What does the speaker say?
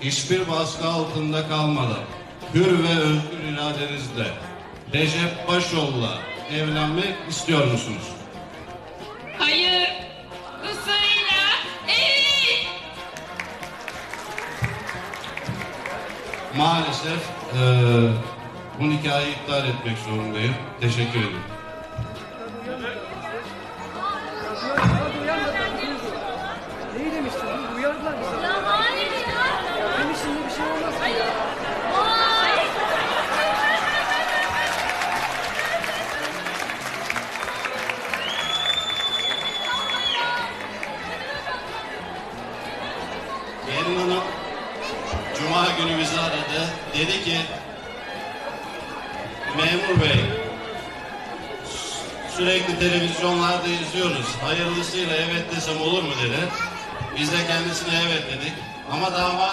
hiçbir baskı altında kalmadan hür ve özgür iradenizle Recep Başoğlu'la evlenmek istiyor musunuz? Hayır. Isıyla evet. Maalesef eee, bu nikahı iptal etmek zorundayım. Teşekkür ederim. Hanım Cuma günü bizi aradı. Dedi ki Memur Bey sü- sürekli televizyonlarda izliyoruz. Hayırlısıyla evet desem olur mu dedi. Biz de kendisine evet dedik. Ama dava